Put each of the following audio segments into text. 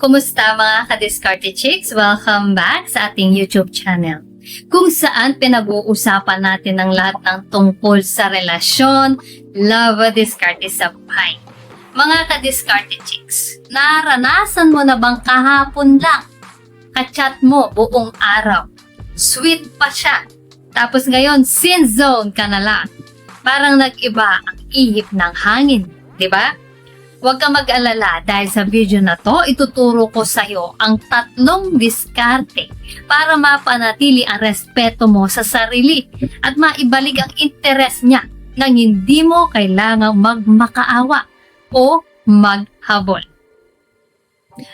Kumusta mga ka-discarded chicks? Welcome back sa ating YouTube channel. Kung saan pinag-uusapan natin ang lahat ng tungkol sa relasyon, love, discarded sa buhay. Mga ka-discarded chicks, naranasan mo na bang kahapon lang? Kachat mo buong araw. Sweet pa siya. Tapos ngayon, sin zone ka na lang. Parang nag-iba ang ihip ng hangin, di ba? Huwag ka mag-alala dahil sa video na to, ituturo ko sa iyo ang tatlong diskarte para mapanatili ang respeto mo sa sarili at maibalik ang interes niya nang hindi mo kailangang magmakaawa o maghabol.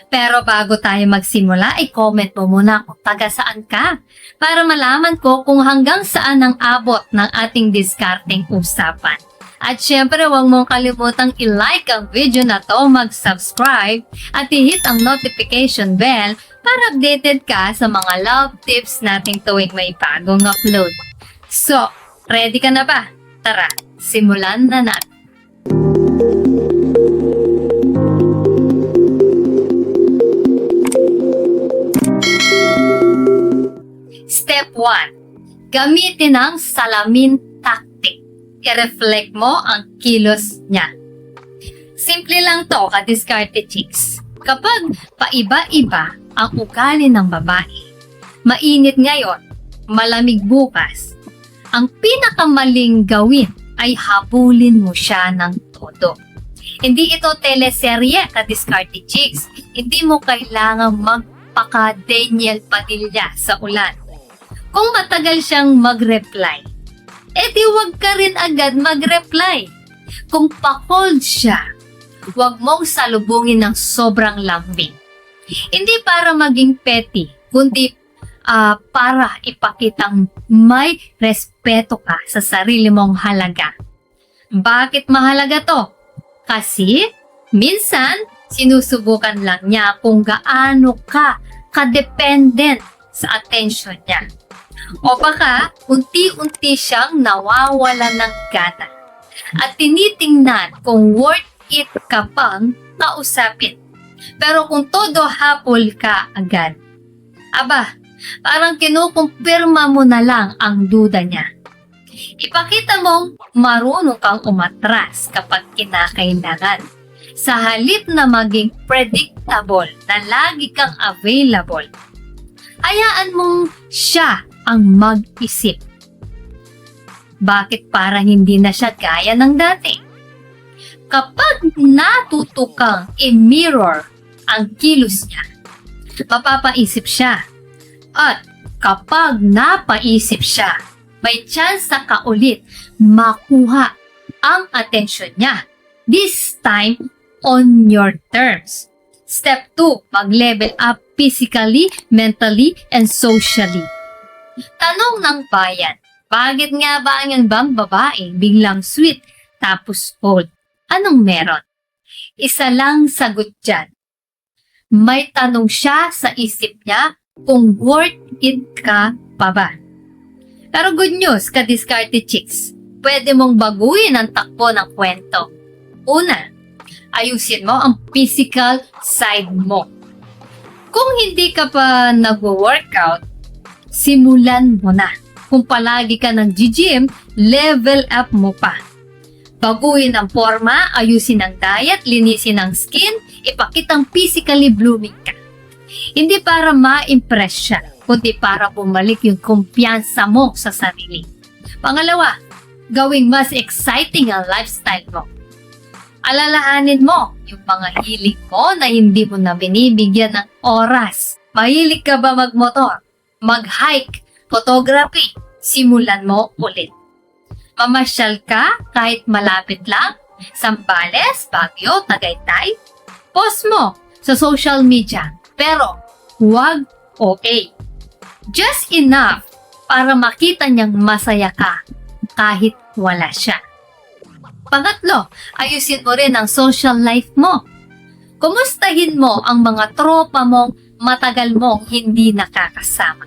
Pero bago tayo magsimula, i-comment mo muna kung taga saan ka para malaman ko kung hanggang saan ang abot ng ating discarding usapan. At syempre, huwag mong kalimutang i-like ang video na to, mag-subscribe, at i-hit ang notification bell para updated ka sa mga love tips nating tuwing may bagong upload. So, ready ka na ba? Tara, simulan na natin. Step 1. Gamitin ang salamin. I-reflect mo ang kilos niya. Simple lang to, ka-discarded chicks. Kapag paiba-iba ang ugali ng babae, mainit ngayon, malamig bukas, ang pinakamaling gawin ay habulin mo siya ng todo. Hindi ito teleserye, ka-discarded chicks. Hindi mo kailangang magpaka-Daniel Padilla sa ulan. Kung matagal siyang mag-reply, edi wag ka rin agad mag-reply. Kung pa-cold siya, wag mong salubungin ng sobrang lambing. Hindi para maging petty, kundi ah, para ipakitang may respeto ka sa sarili mong halaga. Bakit mahalaga to? Kasi minsan sinusubukan lang niya kung gaano ka kadependent sa attention niya. O baka unti-unti siyang nawawala ng gana at tinitingnan kung worth it ka pang kausapin. Pero kung todo hapol ka agad, aba, parang kinukumpirma mo na lang ang duda niya. Ipakita mong marunong kang umatras kapag kinakailangan. Sa halip na maging predictable na lagi kang available, hayaan mong siya ang mag-isip. Bakit para hindi na siya gaya ng dati? Kapag natuto kang i-mirror ang kilos niya, mapapaisip siya. At kapag napaisip siya, may chance na kaulit makuha ang atensyon niya. This time, on your terms. Step 2, mag-level up physically, mentally, and socially. Tanong ng bayan, bakit nga ba ang bang babae biglang sweet tapos cold? Anong meron? Isa lang sagot dyan. May tanong siya sa isip niya kung worth it ka pa ba. Pero good news, ka-discarded chicks. Pwede mong baguhin ang takbo ng kwento. Una, ayusin mo ang physical side mo. Kung hindi ka pa nag-workout, simulan mo na. Kung palagi ka ng gym, level up mo pa. Baguhin ang forma, ayusin ang diet, linisin ang skin, ipakitang physically blooming ka. Hindi para ma-impress siya, kundi para bumalik yung kumpiyansa mo sa sarili. Pangalawa, gawing mas exciting ang lifestyle mo. Alalahanin mo yung mga hilig mo na hindi mo na binibigyan ng oras. Mahilig ka ba magmotor? Mag-hike? Photography? Simulan mo ulit. Mamasyal ka kahit malapit lang? Sambales, Baguio, Tagaytay? Post mo sa social media pero huwag okay. Just enough para makita niyang masaya ka kahit wala siya. Pangatlo, ayusin mo rin ang social life mo. Kumustahin mo ang mga tropa mong matagal mong hindi nakakasama.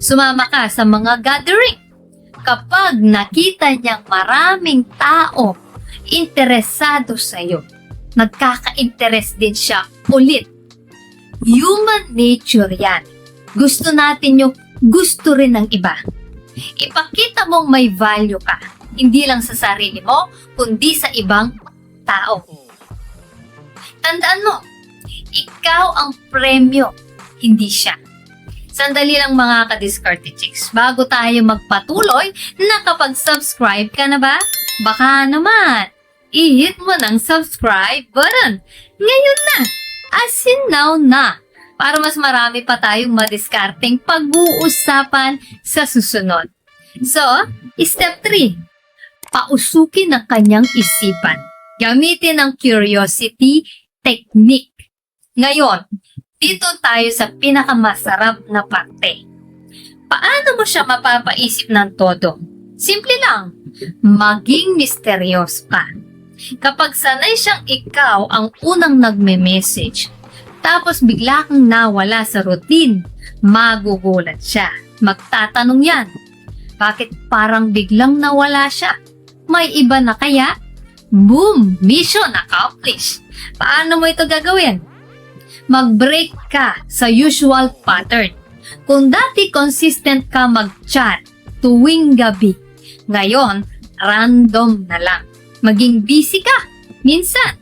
Sumama ka sa mga gathering. Kapag nakita niyang maraming tao interesado sa iyo, nagkaka-interest din siya ulit. Human nature yan. Gusto natin yung gusto rin ng iba. Ipakita mong may value ka, hindi lang sa sarili mo, kundi sa ibang tao. Tandaan mo, ikaw ang premyo, hindi siya. Sandali lang mga ka-discarded chicks. Bago tayo magpatuloy, nakapag-subscribe ka na ba? Baka naman, i-hit mo ng subscribe button. Ngayon na! As in now na! Para mas marami pa tayong madiskarteng pag-uusapan sa susunod. So, step 3. Pausukin ang kanyang isipan. Gamitin ang curiosity technique. Ngayon, dito tayo sa pinakamasarap na parte. Paano mo siya mapapaisip ng todo? Simple lang, maging misteryoso ka. Kapag sanay siyang ikaw ang unang nagme-message, tapos bigla kang nawala sa routine, magugulat siya. Magtatanong yan, bakit parang biglang nawala siya? May iba na kaya? Boom! Mission accomplished! Paano mo ito gagawin? Mag-break ka sa usual pattern. Kung dati consistent ka mag-chat tuwing gabi, ngayon, random na lang. Maging busy ka. Minsan.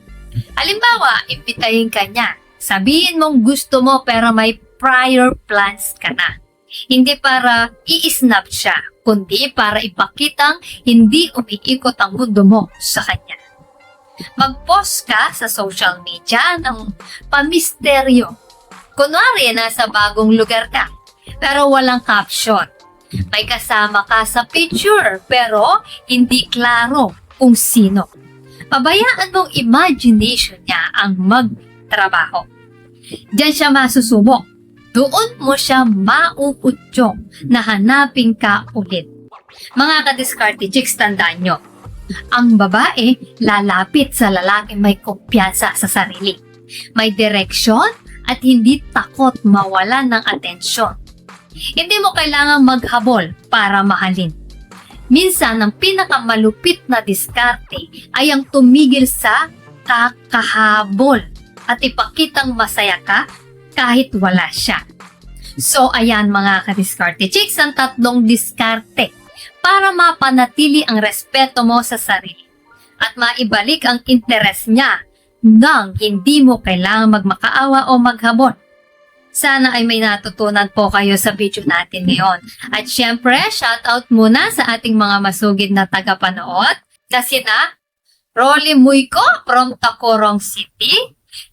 Halimbawa, impitahin ka niya. Sabihin mong gusto mo pero may prior plans ka na. Hindi para i-snap siya, kundi para ipakitang hindi umiikot ang mundo mo sa kanya. Mag-post ka sa social media ng pamisteryo. Kunwari, nasa bagong lugar ka, pero walang caption. May kasama ka sa picture, pero hindi klaro kung sino. Pabayaan mong imagination niya ang magtrabaho. Diyan siya masusubok. Doon mo siya mauutyong na hanapin ka ulit. Mga ka-discarte chicks, tandaan nyo, ang babae lalapit sa lalaki may kumpiyansa sa sarili. May direksyon at hindi takot mawalan ng atensyon. Hindi mo kailangang maghabol para mahalin. Minsan, ang pinakamalupit na diskarte ay ang tumigil sa kakahabol at ipakitang masaya ka kahit wala siya. So, ayan mga kadiskarte chicks, ang tatlong diskarte para mapanatili ang respeto mo sa sarili at maibalik ang interes niya nang hindi mo kailangang magmakaawa o maghabol. Sana ay may natutunan po kayo sa video natin ngayon. At syempre, shoutout muna sa ating mga masugid na tagapanood na sina Rolly Muyko from Tacorong City,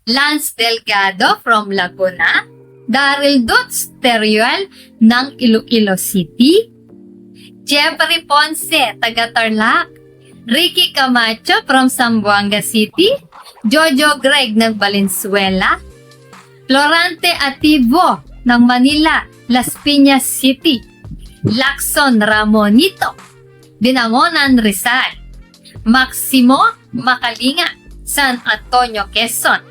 Lance Delgado from Laguna, Daryl Dutz Teruel ng Iloilo City, Jeffrey Ponce, taga Tarlac, Ricky Camacho from Zamboanga City, Jojo Greg ng Valenzuela, Florante Ativo ng Manila, Las Piñas City, Lacson Ramonito, Binangonan Rizal, Maximo Makalinga, San Antonio Quezon,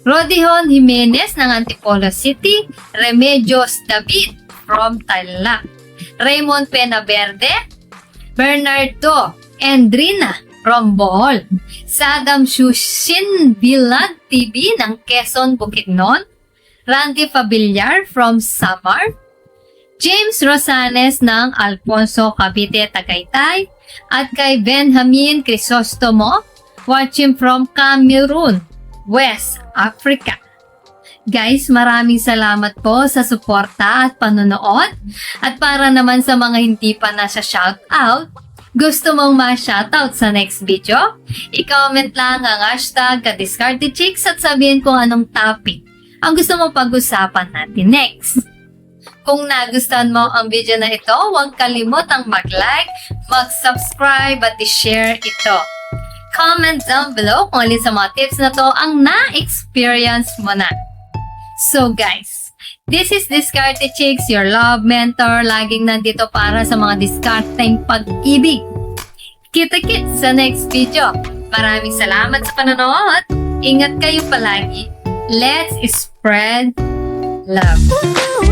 Rodihon Jimenez ng Antipolo City, Remedios David from Tarlac, Raymond Penaverde, Bernardo Endrina from Bohol, Sadam Shushin Bilan TV ng Quezon Bukidnon, Randy Fabillar from Samar, James Rosanes ng Alfonso Cavite Tagaytay, at kay Benjamin Crisostomo, watching from Cameroon, West Africa. Guys, maraming salamat po sa suporta at panonood. At para naman sa mga hindi pa nasa shoutout, gusto mong ma-shoutout sa next video? I-comment lang ang hashtag kadiscardedchicks at sabihin kung anong topic ang gusto mong pag-usapan natin next. Kung nagustuhan mo ang video na ito, huwag kalimutang mag-like, mag-subscribe at i-share ito. Comment down below kung alin sa mga tips na to ang na-experience mo na. So guys, this is Discarte Chicks, your love mentor. Laging nandito para sa mga discarding pag-ibig. Kita-kits sa next video. Maraming salamat sa panonood. Ingat kayo palagi. Let's spread love.